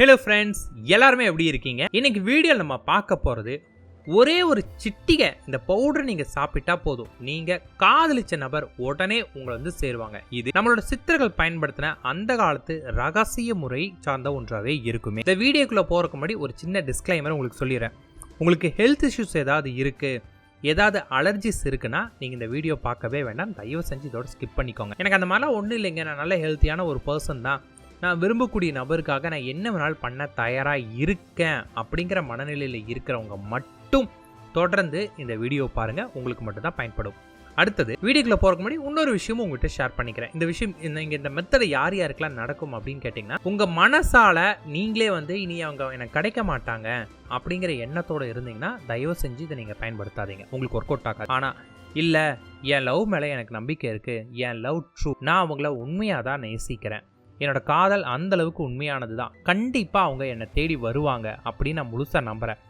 Hello friends எல்லாருமே எப்படி இருக்கீங்க? இன்னைக்கு வீடியோ நம்ம பார்க்க போகிறது ஒரே ஒரு சிட்டிகை. இந்த பவுடர் நீங்கள் சாப்பிட்டா போதும். நீங்கள் காதலிச்ச நபர் உடனே உங்களை வந்து சேருவாங்க. இது நம்மளோட சித்தர்கள் பயன்படுத்தின அந்த காலத்து ரகசிய முறை சார்ந்த ஒன்றாகவே இருக்குமே. இந்த வீடியோக்குள்ளே போகிறக்கு முன்னாடி ஒரு சின்ன டிஸ்க்ளைமர் உங்களுக்கு சொல்லிடுறேன். உங்களுக்கு ஹெல்த் இஷ்யூஸ் ஏதாவது இருக்குது ஏதாவது அலர்ஜிஸ் இருக்குன்னா நீங்கள் இந்த வீடியோ பார்க்கவே வேண்டாம். தயவு செஞ்சு இதோட ஸ்கிப் பண்ணிக்கோங்க. எனக்கு அந்த மாதிரிலாம் ஒன்றும் இல்லைங்க. நான் நல்ல ஹெல்த்தியான ஒரு பர்சன் தான். நான் விரும்பக்கூடிய நபருக்காக நான் என்ன வேணாலும் பண்ண தயாராக இருக்கேன் அப்படிங்கிற மனநிலையில் இருக்கிறவங்க மட்டும் தொடர்ந்து இந்த வீடியோ பாருங்கள் உங்களுக்கு மட்டும்தான் பயன்படும். அடுத்தது வீடியோக்குள்ள போறக்கு முன்னாடி இன்னொரு விஷயமும் உங்கள்கிட்ட ஷேர் பண்ணிக்கிறேன். இந்த விஷயம் இந்த இங்கே இந்த மெத்தடை யார் யாருக்கெல்லாம் நடக்கும் அப்படின்னு கேட்டிங்கன்னா உங்கள் மனசால நீங்களே வந்து இனி அவங்க எனக்கு கிடைக்க மாட்டாங்க அப்படிங்கிற எண்ணத்தோட இருந்தீங்கன்னா தயவு செஞ்சு இதை நீங்கள் பயன்படுத்தாதீங்க. உங்களுக்கு ஒர்க் அவுட் ஆகாது. ஆனால் இல்லை என் லவ் மேலே எனக்கு நம்பிக்கை இருக்குது என் லவ் ட்ரூ நான் அவங்கள உண்மையாக தான் நேசிக்கிறேன். என்னோட காதல் அந்த அளவுக்கு உண்மையானது தான் கண்டிப்பாக அவங்க என்னை தேடி வருவாங்க அப்படின்னு நான் முழுசாக நம்புகிறேன்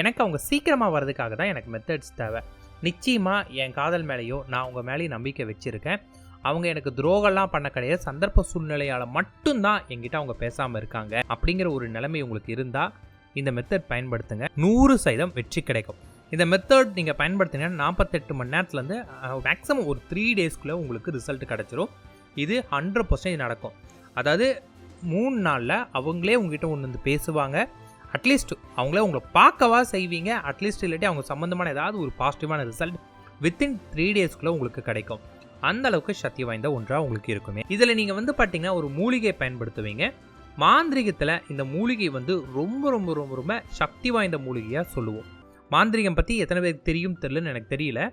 எனக்கு அவங்க சீக்கிரமாக வர்றதுக்காக தான் எனக்கு மெத்தட்ஸ் தேவை. நிச்சயமாக என் காதல் மேலேயோ நான் அவங்க மேலேயும் நம்பிக்கை வச்சுருக்கேன். அவங்க எனக்கு துரோகம்லாம் பண்ண கிடையாது. சந்தர்ப்ப சூழ்நிலையால் மட்டும்தான் என்கிட்ட அவங்க பேசாமல் இருக்காங்க அப்படிங்கிற ஒரு நிலைமை உங்களுக்கு இருந்தால் இந்த மெத்தட் பயன்படுத்துங்க. நூறு சதம் வெற்றி கிடைக்கும். இந்த மெத்தட் நீங்கள் பயன்படுத்தினீங்கன்னா நாற்பத்தெட்டு மணி நேரத்துலேருந்து மேக்ஸிமம் ஒரு த்ரீ டேஸ்க்குள்ளே உங்களுக்கு ரிசல்ட் கிடச்சிரும். இது ஹண்ட்ரட் பர்சன்டேஜ் நடக்கும். அதாவது மூணு நாளில் அவங்களே உங்ககிட்ட ஒன்று வந்து பேசுவாங்க. அட்லீஸ்ட் அவங்களே உங்களை பார்க்கவா செய்வீங்க. அட்லீஸ்ட் இல்லாட்டி அவங்க சம்மந்தமான ஏதாவது ஒரு பாசிட்டிவான ரிசல்ட் வித்தின் த்ரீ டேஸ்க்குள்ளே உங்களுக்கு கிடைக்கும். அந்த அளவுக்கு சக்தி வாய்ந்த ஒன்றாக உங்களுக்கு இருக்குமே. இதில் நீங்கள் வந்து பார்த்தீங்கன்னா ஒரு மூலிகையை பயன்படுத்துவீங்க. மாந்திரிகத்தில் இந்த மூலிகை வந்து ரொம்ப ரொம்ப ரொம்ப ரொம்ப சக்தி வாய்ந்த மூலிகையாக சொல்லுவோம். மாந்திரிகம் பற்றி எத்தனை பேருக்கு தெரியும் தெரிலன்னு எனக்கு தெரியல.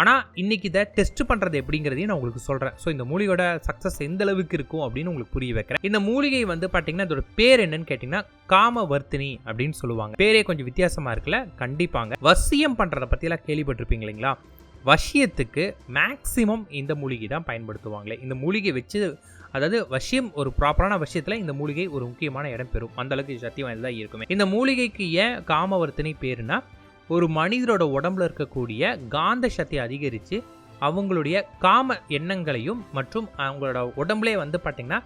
ஆனால் இன்னைக்கு இதை டெஸ்ட் பண்ணுறது எப்படிங்கிறதையும் நான் உங்களுக்கு சொல்கிறேன் ஸோ இந்த மூலிகையோட சக்ஸஸ் எந்த அளவுக்கு இருக்கும் அப்படின்னு உங்களுக்கு புரிய வைக்கிறேன். இந்த மூலிகை வந்து பார்த்தீங்கன்னா இதோட பேர் என்னன்னு கேட்டிங்கன்னா காமவர்த்தினி அப்படின்னு சொல்லுவாங்க. பேரே கொஞ்சம் வித்தியாசமாக இருக்குல்ல? கண்டிப்பாங்க. வசியம் பண்ணுறதை பற்றியெல்லாம் கேள்விப்பட்டிருப்பீங்க இல்லைங்களா? வசியத்துக்கு மேக்சிமம் இந்த மூலிகை தான் பயன்படுத்துவாங்களே. இந்த மூலிகை வச்சு அதாவது வசியம் ஒரு ப்ராப்பரான விஷயத்தில் இந்த மூலிகை ஒரு முக்கியமான இடம் பெறும். அந்தளவுக்கு சக்தி வாய்ந்ததாக இருக்குமே. இந்த மூலிகைக்கு ஏன் காமவர்த்தினி பேருனா ஒரு மனிதரோட உடம்புல இருக்கக்கூடிய காந்த சக்தியை அதிகரித்து அவங்களுடைய காம எண்ணங்களையும் மற்றும் அவங்களோட உடம்புலே வந்து பார்த்திங்கன்னா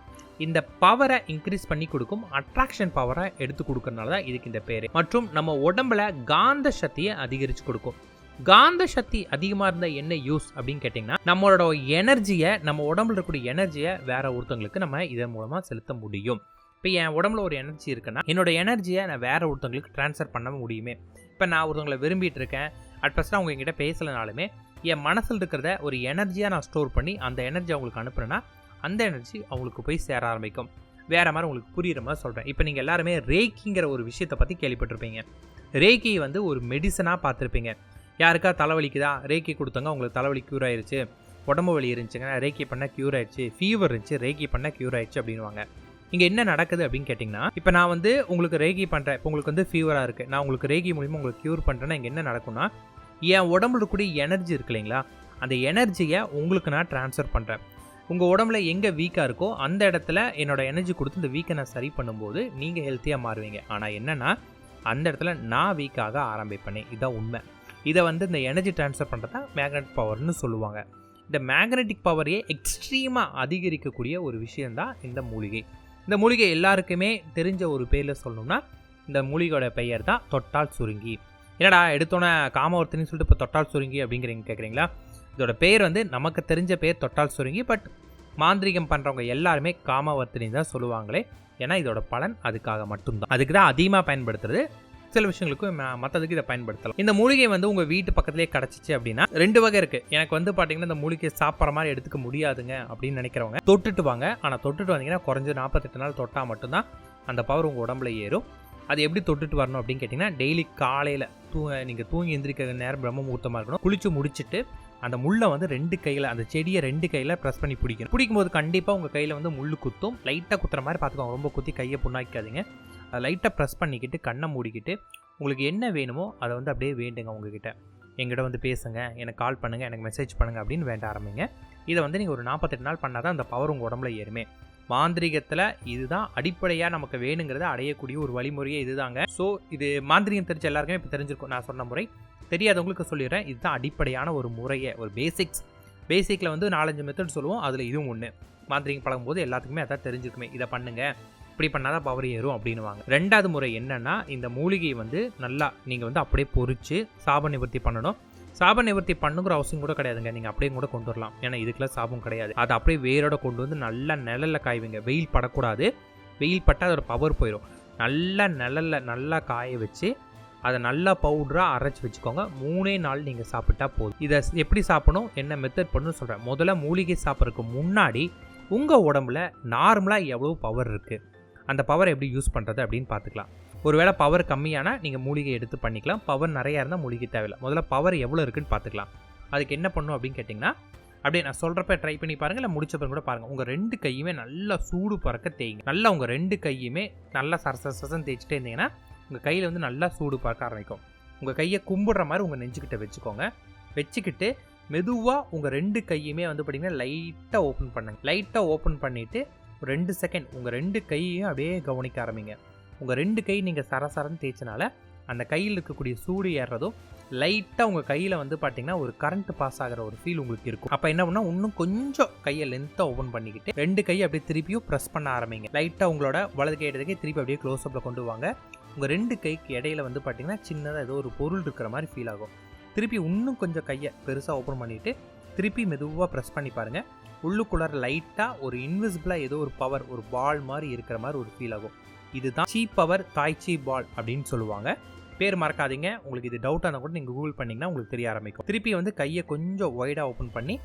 இந்த பவரை இன்க்ரீஸ் பண்ணி கொடுக்கும் அட்ராக்ஷன் பவரை எடுத்து கொடுக்கறனால தான் இதுக்கு இந்த பேர். மற்றும் நம்ம உடம்புல காந்த சக்தியை அதிகரித்து கொடுக்கும். காந்த சக்தி அதிகமாக இருந்த என்ன யூஸ் அப்படின்னு கேட்டிங்கன்னா நம்மளோட எனர்ஜியை நம்ம உடம்புல இருக்கக்கூடிய எனர்ஜியை வேற ஒருத்தவங்களுக்கு நம்ம இதன் மூலமாக செலுத்த முடியும். இப்போ என் உடம்புல ஒரு எனர்ஜி இருக்குன்னா என்னோட எனர்ஜியை நான் வேற ஒருத்தவங்களுக்கு ட்ரான்ஸ்ஃபர் பண்ண முடியுமே. இப்போ நான் ஒருத்தவங்களை விரும்பிட்டு இருக்கேன் அட் ஃபஸ்ட் அவங்க என்கிட்ட பேசலைனாலுமே என் மனசில் இருக்கிறத ஒரு எனர்ஜியாக நான் ஸ்டோர் பண்ணி அந்த எனர்ஜி அவங்களுக்கு அனுப்புகிறேன்னா அந்த எனர்ஜி அவங்களுக்கு போய் சேர ஆரம்பிக்கும். வேறு மாதிரி உங்களுக்கு புரியுற மாதிரி சொல்கிறேன் இப்போ நீங்கள் எல்லாருமே ரேக்கிங்கிற ஒரு விஷயத்தை பற்றி கேள்விப்பட்டிருப்பீங்க. ரேக்கி வந்து ஒரு மெடிசனாக பார்த்துருப்பீங்க. யாருக்கா தலைவலிக்குதா? ரேக்கி கொடுத்தவங்க அவங்களுக்கு தலைவலி க்யூர் ஆயிடுச்சு உடம்பு வலி இருந்துச்சுங்க ரேக்கி பண்ணால் க்யூர் ஆயிடுச்சு ஃபீவர் இருந்துச்சு ரேக்கி பண்ணால் க்யூர் ஆயிடுச்சு அப்படின்வாங்க இங்கே என்ன நடக்குது அப்படின்னு கேட்டிங்கன்னா இப்போ நான் வந்து உங்களுக்கு ரேகி பண்ணுறேன் இப்போ உங்களுக்கு வந்து ஃபீவராக இருக்குது நான் உங்களுக்கு ரேகி மூலிமா உங்களுக்கு க்யூர் பண்ணுறேன்னா இங்கே என்ன நடக்கும்னா என் உடம்புல இருக்கக்கூடிய எனர்ஜி இருக்கு இல்லைங்களா? அந்த எனர்ஜியை உங்களுக்கு நான் ட்ரான்ஸ்ஃபர் பண்ணுறேன் உங்கள் உடம்புல எங்கே வீக்காக இருக்கோ அந்த இடத்துல என்னோட எனர்ஜி கொடுத்து இந்த வீக்கை நான் சரி பண்ணும்போது நீங்கள் ஹெல்த்தியாக மாறுவீங்க. ஆனால் என்னென்னா அந்த இடத்துல நான் வீக்காக ஆரம்பிப்பேனே. இதுதான் உண்மை. இதை வந்து இந்த எனர்ஜி ட்ரான்ஸ்ஃபர் பண்ணுறது தான் மேக்னெட் பவர்னு சொல்லுவாங்க. இந்த மேக்னெட்டிக் பவரையே எக்ஸ்ட்ரீமாக அதிகரிக்கக்கூடிய ஒரு விஷயந்தான் இந்த மூலிகை. இந்த மூலிகை எல்லாருக்குமே தெரிஞ்ச ஒரு பேரில் சொல்லணும்னா இந்த மூலிகையோட பெயர் தான் தொட்டால் சுருங்கி. என்னடா எடுத்தோன்னே காமவர்த்தினு சொல்லிட்டு இப்போ தொட்டால் சுருங்கி அப்படிங்கிறீங்க கேட்குறீங்களா இதோட பேர் வந்து நமக்கு தெரிஞ்ச பேர் தொட்டால் சுருங்கி பட் மாந்திரிகம் பண்ணுறவங்க எல்லாருமே காமவர்த்தினி தான் சொல்லுவாங்களே. ஏன்னா இதோட பலன் அதுக்காக மட்டும்தான். அதுக்கு தான் அதிகமாக பயன்படுத்துறது சில விஷயங்களுக்கும் மற்றதுக்கு இதை பயன்படுத்தலாம். இந்த மூலிகை வந்து உங்கள் வீட்டு பக்கத்துலேயே கிடச்சிச்சு அப்படின்னா ரெண்டு வகை இருக்குது எனக்கு வந்து பார்த்தீங்கன்னா இந்த மூலிகை சாப்பிட்ற மாதிரி எடுத்துக்க முடியாதுங்க அப்படின்னு நினைக்கிறவங்க தொட்டுட்டு வாங்க. ஆனால் தொட்டுட்டு வந்தீங்கன்னா குறைஞ்ச நாற்பத்தெட்டு நாள் தொட்டால் மட்டும்தான் அந்த பவர் உங்கள் உடம்புல ஏறும். அது எப்படி தொட்டுட்டு வரணும் அப்படின்னு கேட்டிங்கன்னா டெய்லி காலையில் தூ நீங்கள் தூங்கி எந்திரிக்கிற நேரம் பிரம்ம முகூர்த்தமாக இருக்கணும். குளிச்சு முடிச்சுட்டு அந்த முள்ளை வந்து ரெண்டு கையில் அந்த செடியை ரெண்டு கையில் ப்ரெஸ் பண்ணி பிடிக்கணும். பிடிக்கும்போது கண்டிப்பாக உங்கள் கையில் வந்து முள் குத்தும். லைட்டாக குத்துற மாதிரி பார்த்துக்கோங்க ரொம்ப குத்தி கையை புண்ணாக்காதீங்க லைட்டாக ப்ரெஸ் பண்ணிக்கிட்டு கண்ணை மூடிக்கிட்டு உங்களுக்கு என்ன வேணுமோ அதை வந்து அப்படியே வேண்டுங்க உங்ககிட்ட. எங்கிட்ட வந்து பேசுங்க எனக்கு கால் பண்ணுங்கள் எனக்கு மெசேஜ் பண்ணுங்கள் அப்படின்னு வேண்ட ஆரம்பிங்க. இதை வந்து நீங்கள் ஒரு நாற்பத்தெட்டு நாள் பண்ணால் தான் அந்த பவர் உங்கள் உடம்புல ஏறுமே. மாந்திரிகத்தில் இதுதான் அடிப்படையாக நமக்கு வேணுங்கிறத அடையக்கூடிய ஒரு வழிமுறையே இதுதாங்க. ஸோ இது மாந்திரிகம் தெரிஞ்ச எல்லாருக்குமே இப்போ தெரிஞ்சிருக்கும் நான் சொன்ன முறை. தெரியாதவங்களுக்கு சொல்லிடுறேன் இதுதான் அடிப்படையான ஒரு முறையை ஒரு பேசிக்ஸ் பேசிக்கில் வந்து நாலஞ்சு மெத்தட் சொல்லுவோம் அதில் இதுவும் ஒன்று மாந்திரிகம் பழகும்போது எல்லாத்துக்குமே அதான் தெரிஞ்சிருக்குமே. இதை பண்ணுங்கள் இப்படி பண்ணால் தான் பவர் ஏறும் அப்படின்னுவாங்க. ரெண்டாவது முறை என்னன்னா இந்த மூலிகையை வந்து நல்லா நீங்கள் வந்து அப்படியே பொறிச்சு சாப நிவர்த்தி பண்ணணும். சாப நிவர்த்தி பண்ணுங்கிற அவசியம் கூட கிடையாதுங்க. நீங்கள் அப்படியே கூட கொண்டு வரலாம். ஏன்னா இதுக்கெல்லாம் சாபம் கிடையாது. அதை அப்படியே வேரோட கொண்டு வந்து நல்லா நிழலில் காய்வீங்க. வெயில் படக்கூடாது. வெயில் பட்டால் அதோட பவர் போயிடும் நல்லா நிழலில் நல்லா காய வச்சு அதை நல்லா பவுடராக அரைச்சி வச்சுக்கோங்க. மூணே நாள் நீங்கள் சாப்பிட்டா போதும். இதை எப்படி சாப்பிடணும்? என்ன மெத்தட் பண்ணணும்னு சொல்கிறேன் முதல்ல மூலிகை சாப்பிட்றதுக்கு முன்னாடி உங்கள் உடம்புல நார்மலாக எவ்வளோ பவர் இருக்குது அந்த பவர் எப்படி யூஸ் பண்ணுறது அப்படின்னு பார்த்துக்கலாம். ஒருவேளை பவர் கம்மியானால் நீங்கள் மூலிகை எடுத்து பண்ணிக்கலாம். பவர் நிறையா இருந்தால் மூலிகை தேவையில்லை. முதல்ல பவர் எவ்வளோ இருக்குன்னு பார்த்துக்கலாம். அதுக்கு என்ன பண்ணும் அப்படின்னு கேட்டிங்கன்னா அப்படியே நான் சொல்கிறப்ப ட்ரை பண்ணி பாருங்கள் இல்லை முடிச்ச பிறகு கூட பாருங்கள் உங்கள் ரெண்டு கையுமே நல்லா சூடு பறக்க தேய்ங்க. நல்லா உங்கள் ரெண்டு கையுமே நல்லா சரச தேய்ச்சிட்டே இருந்தீங்கன்னா உங்கள் கையில் வந்து நல்லா சூடு பார்க்க ஆரம்பிக்கும். உங்கள் கையை கும்பிடுற மாதிரி உங்கள் நெஞ்சுக்கிட்ட வச்சுக்கோங்க. வச்சுக்கிட்டு மெதுவாக உங்கள் ரெண்டு கையுமே வந்து பார்த்தீங்கன்னா லைட்டாக ஓப்பன் பண்ணுங்க. லைட்டாக ஓப்பன் பண்ணிவிட்டு ரெண்டு செகண்ட் உங்கள் ரெண்டு கையையும் அப்படியே கவனிக்க ஆரம்பிங்க. உங்கள் ரெண்டு கை நீங்கள் சரசரன்னு தேய்ச்சனால அந்த கையில் இருக்கக்கூடிய சூடு ஏறுறதும் லைட்டாக உங்கள் கையில் வந்து பார்த்தீங்கன்னா ஒரு கரண்ட் பாஸ் ஆகிற ஒரு ஃபீல் உங்களுக்கு இருக்கும். அப்போ என்ன பண்ணால் இன்னும் கொஞ்சம் கையை லென்த்தாக ஓப்பன் பண்ணிக்கிட்டு ரெண்டு கையை அப்படியே திருப்பியும் ப்ரெஸ் பண்ண ஆரம்பிங்க. லைட்டாக உங்களோட வலது கை திருப்பி அப்படியே க்ளோஸ் அப்பில் கொண்டு வாங்க. உங்கள் ரெண்டு கைக்கு இடையில வந்து பார்த்தீங்கன்னா சின்னதாக ஏதோ ஒரு பொருள் இருக்கிற மாதிரி ஃபீல் ஆகும். திருப்பி இன்னும் கொஞ்சம் கையை பெருசாக ஓப்பன் பண்ணிவிட்டு திருப்பி மெதுவாக ப்ரெஸ் பண்ணி பாருங்கள் உள்ளுக்குள்ளார லைட்டாக ஒரு இன்விசிபிளாக ஏதோ ஒரு பவர் ஒரு பால் மாதிரி இருக்கிற மாதிரி ஒரு ஃபீல் ஆகும். இதுதான் சீ பவர் தாய்ச்சி பால் அப்படின்னு சொல்லுவாங்க. பேர் மறக்காதீங்க. உங்களுக்கு இது டவுட் ஆனால் கூட நீங்கள் கூகுள் பண்ணிங்கன்னா உங்களுக்கு தெரிய ஆரம்பிக்கும். திருப்பி வந்து கையை கொஞ்சம் ஒய்டாக ஓப்பன் பண்ணி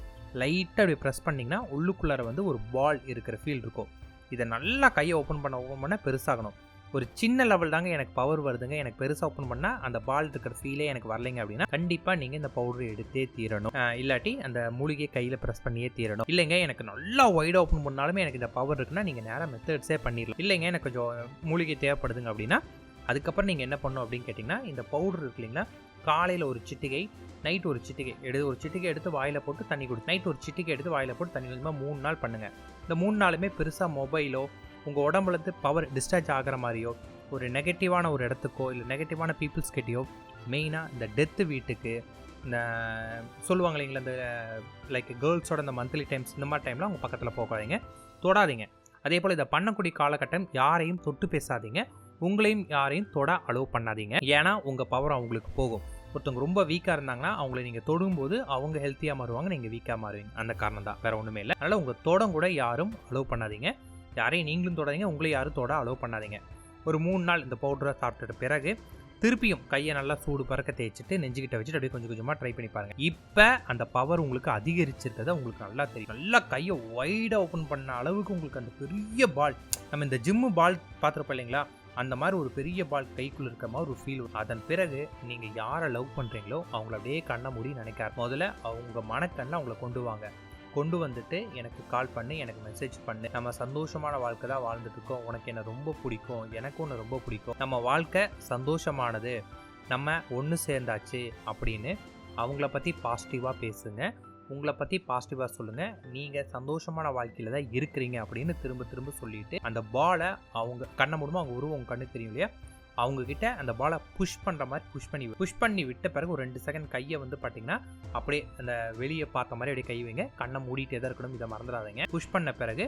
லைட்டாக அப்படி ப்ரெஸ் பண்ணிங்கன்னா உள்ளுக்குள்ளார வந்து ஒரு பால் இருக்கிற ஃபீல் இருக்கும். இதை நல்லா கையை ஓப்பன் பண்ண ஓப்பன் பண்ண பெருசாகணும். ஒரு சின்ன லெவல் தாங்க எனக்கு பவர் வருதுங்க. எனக்கு பெருசாக ஓப்பன் பண்ணால் அந்த பால் இருக்கிற ஃபீலே எனக்கு வரலைங்க அப்படின்னா கண்டிப்பாக நீங்கள் இந்த பவுடர் எடுத்தே தீரணும். இல்லாட்டி அந்த மூலிகையை கையில் ப்ரெஸ் பண்ணியே தீரணும். இல்லைங்க எனக்கு நல்லா ஒய்டாக ஓப்பன் பண்ணாலுமே எனக்கு இந்த பவர் இருக்குன்னா நீங்கள் நேராக மெத்தட்ஸே பண்ணிடலாம் இல்லைங்க எனக்கு கொஞ்சம் மூலிகை தேவைப்படுதுங்க அப்படின்னா அதுக்கப்புறம் நீங்கள் என்ன பண்ணணும் அப்படின்னு கேட்டிங்கன்னா இந்த பவுடர் இருக்கு இல்லைங்களா காலையில் ஒரு சிட்டிகை நைட் ஒரு சிட்டிகை எடுத்து ஒரு சிட்டிகை எடுத்து வாயில் போட்டு தண்ணி குடி நைட் ஒரு சிட்டிகை எடுத்து வாயில் போட்டு தண்ணி குடிமா மூணு நாள் பண்ணுங்கள் இந்த மூணு நாளுமே பெருசாக மொபைலோ உங்கள் உடம்புலேருந்து பவர் டிஸ்சார்ஜ் ஆகிற மாதிரியோ ஒரு நெகட்டிவான ஒரு இடத்துக்கோ இல்லை நெகட்டிவான பீப்புள்ஸ் கிட்டேயோ மெயினாக இந்த டெத்து வீட்டுக்கு இந்த சொல்லுவாங்க இல்லைங்களா இந்த லைக் கேர்ள்ஸோட இந்த மந்த்லி டைம்ஸ் இந்த மாதிரி டைமில் அவங்க பக்கத்தில் போகாதீங்க. தொடாதீங்க. அதே போல் இதை பண்ணக்கூடிய காலகட்டம் யாரையும் தொட்டு பேசாதீங்க. உங்களையும் யாரையும் தொட அலோவ் பண்ணாதீங்க. ஏன்னா உங்கள் பவர் அவங்களுக்கு போகும். ஒருத்தவங்க ரொம்ப வீக்காக இருந்தாங்கன்னா அவங்கள நீங்கள் தொடும்போது அவங்க ஹெல்த்தியாக மாறுவாங்க நீங்கள் வீக்காக மாறுவீங்க. அந்த காரணம் தான் வேறு ஒன்றுமே இல்லை. அதனால் உங்கள் தொடம் கூட யாரும் அலோவ் பண்ணாதீங்க. யாரையும் நீங்களும் தொடாதீங்க உங்களை யாரும் தொட அலோவ் பண்ணாதீங்க. ஒரு மூணு நாள் இந்த பவுடரை சாப்பிட்டுட்ட பிறகு திருப்பியும் கையை நல்லா சூடு பறக்க தேய்ச்சிட்டு நெஞ்சுக்கிட்ட வச்சுட்டு அப்படியே கொஞ்சம் கொஞ்சமாக ட்ரை பண்ணி பாருங்கள் இப்போ அந்த பவர் உங்களுக்கு அதிகரிச்சிருக்கிறத உங்களுக்கு நல்லா தெரியும். நல்லா கையை ஒய்டாக ஓப்பன் பண்ண அளவுக்கு உங்களுக்கு அந்த பெரிய பால் நம்ம இந்த ஜிம்மு பால் பார்த்துருப்போம் இல்லைங்களா? அந்த மாதிரி ஒரு பெரிய பால் கைக்குள்ள இருக்க மாதிரி ஒரு ஃபீல் அதன் பிறகு நீங்கள் யாரை லவ் பண்ணுறீங்களோ அவங்கள அப்படியே கண்ண மூடி நினைக்கார் முதல்ல அவங்க மனக்கண்ணை அவங்கள கொண்டு வாங்க. கொண்டு வந்துட்டு எனக்கு கால் பண்ணு எனக்கு மெசேஜ் பண்ணு. நம்ம சந்தோஷமான வாழ்க்கை தான் வாழ்ந்துட்டு இருக்கோம் உனக்கு என்ன ரொம்ப பிடிக்கும். எனக்கு ஒன்று ரொம்ப பிடிக்கும். நம்ம வாழ்க்கை சந்தோஷமானது. நம்ம ஒன்று சேர்ந்தாச்சு அப்படின்னு அவங்கள பற்றி பாசிட்டிவாக பேசுங்க. உங்களை பற்றி பாசிட்டிவாக சொல்லுங்கள் நீங்கள் சந்தோஷமான வாழ்க்கையில் தான் இருக்கிறீங்க அப்படின்னு திரும்ப திரும்ப சொல்லிட்டு அந்த பாலை அவங்க கண்ணை மூலமாக அவங்க உருவம் உங்கள் கண்ணு தெரியும் இல்லையா? அவங்கக்கிட்ட அந்த பாலை புஷ் பண்ணுற மாதிரி புஷ் பண்ணி புஷ் பண்ணி விட்ட பிறகு ஒரு ரெண்டு செகண்ட் கையை வந்து பார்த்தீங்கன்னா அப்படியே அந்த வெளியே பார்த்த மாதிரி அப்படியே கை வைங்க. கண்ணை மூடிட்டே தான் இருக்கணும். இதை மறந்துடாதீங்க. புஷ் பண்ண பிறகு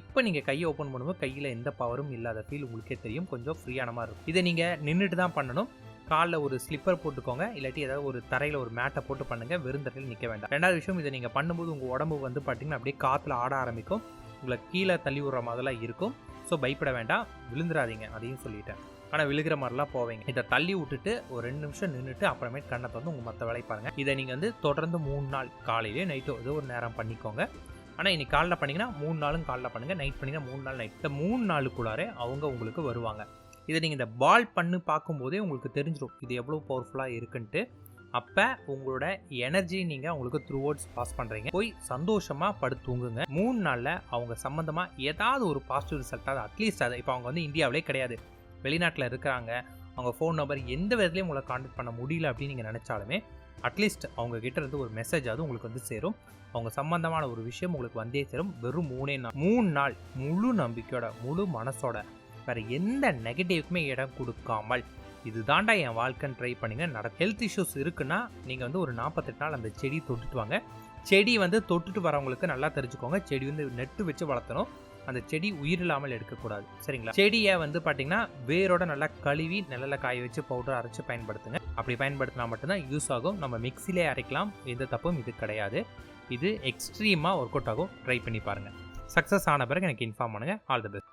இப்போ நீங்கள் கையை ஓப்பன் பண்ணும்போது கையில் எந்த பவரும் இல்லாத ஃபீல் உங்களுக்கே தெரியும். கொஞ்சம் ஃப்ரீயான மாதிரி இருக்கும். இதை நீங்கள் நின்றுட்டு தான் பண்ணணும். காலில் ஒரு ஸ்லிப்பர் போட்டுக்கோங்க. இல்லாட்டி ஏதாவது ஒரு தரையில் ஒரு மேட்டை போட்டு பண்ணுங்க. வெறும் தரையில் நிற்க வேண்டாம். ரெண்டாவது விஷயம் இதை நீங்கள் பண்ணும்போது உங்கள் உடம்பு வந்து பார்த்தீங்கன்னா அப்படியே காற்றுல ஆட ஆரம்பிக்கும். உங்களை கீழே தள்ளி விடுற மாதிரிலாம் இருக்கும். ஸோ பயப்பட வேண்டாம். விழுந்துடாதீங்க அதையும் சொல்லிட்டேன். ஆனால் விழுகிற மாதிரிலாம் போவீங்க. இதை தள்ளி விட்டுட்டு ஒரு ரெண்டு நிமிஷம் நின்றுட்டு அப்புறமேட்டு கண்ணை தந்து உங்கள் மற்ற வேலையை பாருங்கள் இதை நீங்கள் வந்து தொடர்ந்து மூணு நாள் காலையிலே நைட்டோ ஏதோ ஒரு நேரம் பண்ணிக்கோங்க. ஆனால் இன்னைக்கு காலைல பண்ணிங்கன்னா மூணு நாளும் காலைல பண்ணுங்கள் நைட் பண்ணிங்கன்னா மூணு நாள் நைட். இந்த மூணு நாளுக்குள்ளாரே அவங்க உங்களுக்கு வருவாங்க. இதை நீங்கள் இந்த பால் பண்ணு பார்க்கும்போதே உங்களுக்கு தெரிஞ்சிடும் இது எவ்வளோ பவர்ஃபுல்லாக இருக்குன்ட்டு. அப்போ உங்களோட எனர்ஜி நீங்கள் அவங்களுக்கு த்ரூ அவுட்ஸ் பாஸ் பண்ணுறீங்க போய் சந்தோஷமாக படுத்து தூங்குங்க. மூணு நாளில் அவங்க சம்மந்தமாக ஏதாவது ஒரு பாசிட்டிவ் ரிசல்ட்டாக அட்லீஸ்ட் அதை இப்போ அவங்க வந்து இந்தியாவிலே கிடையாது. வெளிநாட்டில் இருக்கிறாங்க. அவங்க ஃபோன் நம்பர் எந்த விதத்துலையும் உங்களை காண்டாக்ட் பண்ண முடியல அப்படின்னு நீங்கள் நினச்சாலுமே அட்லீஸ்ட் அவங்க கிட்ட இருந்து ஒரு மெசேஜ் அது உங்களுக்கு வந்து சேரும். அவங்க சம்பந்தமான ஒரு விஷயம் உங்களுக்கு வந்தே சேரும். வெறும் மூணே நாள் மூணு நாள் முழு நம்பிக்கையோட முழு மனசோட வேறு எந்த நெகட்டிவ்க்குமே இடம் கொடுக்காமல் இதுதாண்டா என் வாழ்க்கைன்னு ட்ரை பண்ணுங்க. நட ஹெல்த் இஷ்யூஸ் இருக்குன்னா நீங்கள் வந்து ஒரு நாற்பத்தெட்டு நாள் அந்த செடி தொட்டுட்டு வாங்க. செடி வந்து தொட்டுட்டு வரவங்களுக்கு நல்லா தெரிஞ்சுக்கோங்க. செடி வந்து நெட்டு வச்சு வளர்த்தணும். அந்த செடி உயிரில்லாமல் எடுக்கக்கூடாது. சரிங்களா? செடியை வந்து பார்த்தீங்கன்னா வேரோட நல்லா கழுவி நிழல்ல காய வச்சு பவுடர் அரைச்சி பயன்படுத்துங்க. அப்படி பயன்படுத்தினா மட்டும்தான் யூஸ் ஆகும். நம்ம மிக்சிலே அரைக்கலாம். எந்த தப்பும் இது கிடையாது. இது எக்ஸ்ட்ரீமாக ஒர்க் அவுட் ஆகும். ட்ரை பண்ணி பாருங்கள் சக்ஸஸ் ஆன பிறகு எனக்கு இன்ஃபார்ம் பண்ணுங்கள் ஆல் தி பெஸ்ட்